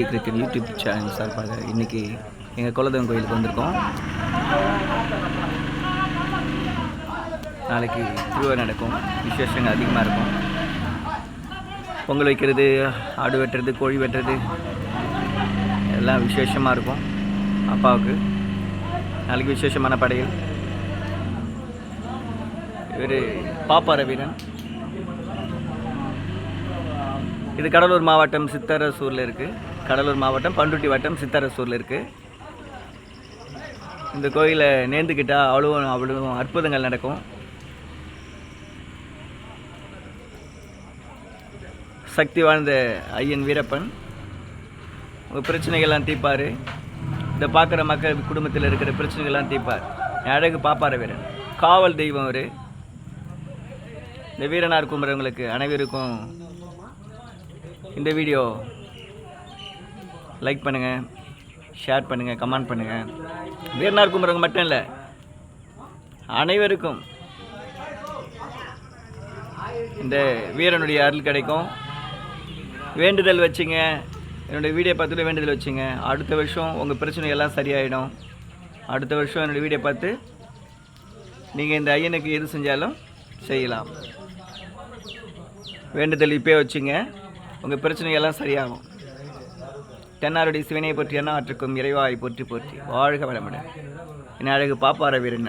Cricket YouTube channel சார்பாக இன்றைக்கி எங்கள் குலதெய்வம் கோயிலுக்கு வந்திருக்கோம். நாளைக்கு திருவிழா நடக்கும். விசேஷங்கள் அதிகமாக இருக்கும். பொங்கல் வைக்கிறது ஆடு வெட்டுறது கோழி வெட்டுறது எல்லாம் விசேஷமாக இருக்கும். அப்பாவுக்கு. நாளைக்கு விசேஷமான படையல். இவர் பாப்பா ரவீரன் இது கடலூர் மாவட்டம் சித்தரசூரில் இருக்குது கடலூர் மாவட்டம் பண்ருட்டி வட்டம் சித்தரசூரில் இருக்குது இந்த கோயிலை நேர்ந்துக்கிட்டால் அவ்வளோ அவ்வளோ அற்புதங்கள் நடக்கும். சக்தி வாழ்ந்த ஐயன் வீரப்பன். உங்கள் பிரச்சனைகள்லாம் தீர்ப்பார் இதை பார்க்குற மக்கள் குடும்பத்தில் இருக்கிற பிரச்சனைகள்லாம் தீர்ப்பார் அழகு பாப்பார வீரன். காவல் தெய்வம் அவர். இந்த வீரனார் கும்புறவங்களுக்கு அனைவருக்கும் இந்த வீடியோ லைக் பண்ணுங்கள் ஷேர் பண்ணுங்கள் கமெண்ட் பண்ணுங்கள் வீரனார் கும்புறவங்க மட்டும் இல்லை அனைவருக்கும் இந்த வீரனுடைய அருள் கிடைக்கும். வேண்டுதல் வச்சுங்க என்னுடைய வீடியோ பார்த்துட்டு வேண்டுதல் வச்சுங்க. அடுத்த வருஷம் உங்கள் பிரச்சனை எல்லாம் சரியாயிடும். அடுத்த வருஷம் என்னுடைய வீடியோ பார்த்து நீங்கள் இந்த ஐயனுக்கு எது செஞ்சாலும் செய்யலாம். வேண்டுதல் இப்போயே வச்சுங்க. உங்கள் பிரச்சனையெல்லாம் சரியாகும். தென்னாருடைய சிவனை பற்றி என்ன ஆற்றுக்கும் இறைவாய் போற்றி போற்றி வாழ்க வளமுடன். என் அழகு பாப்பார வீரன்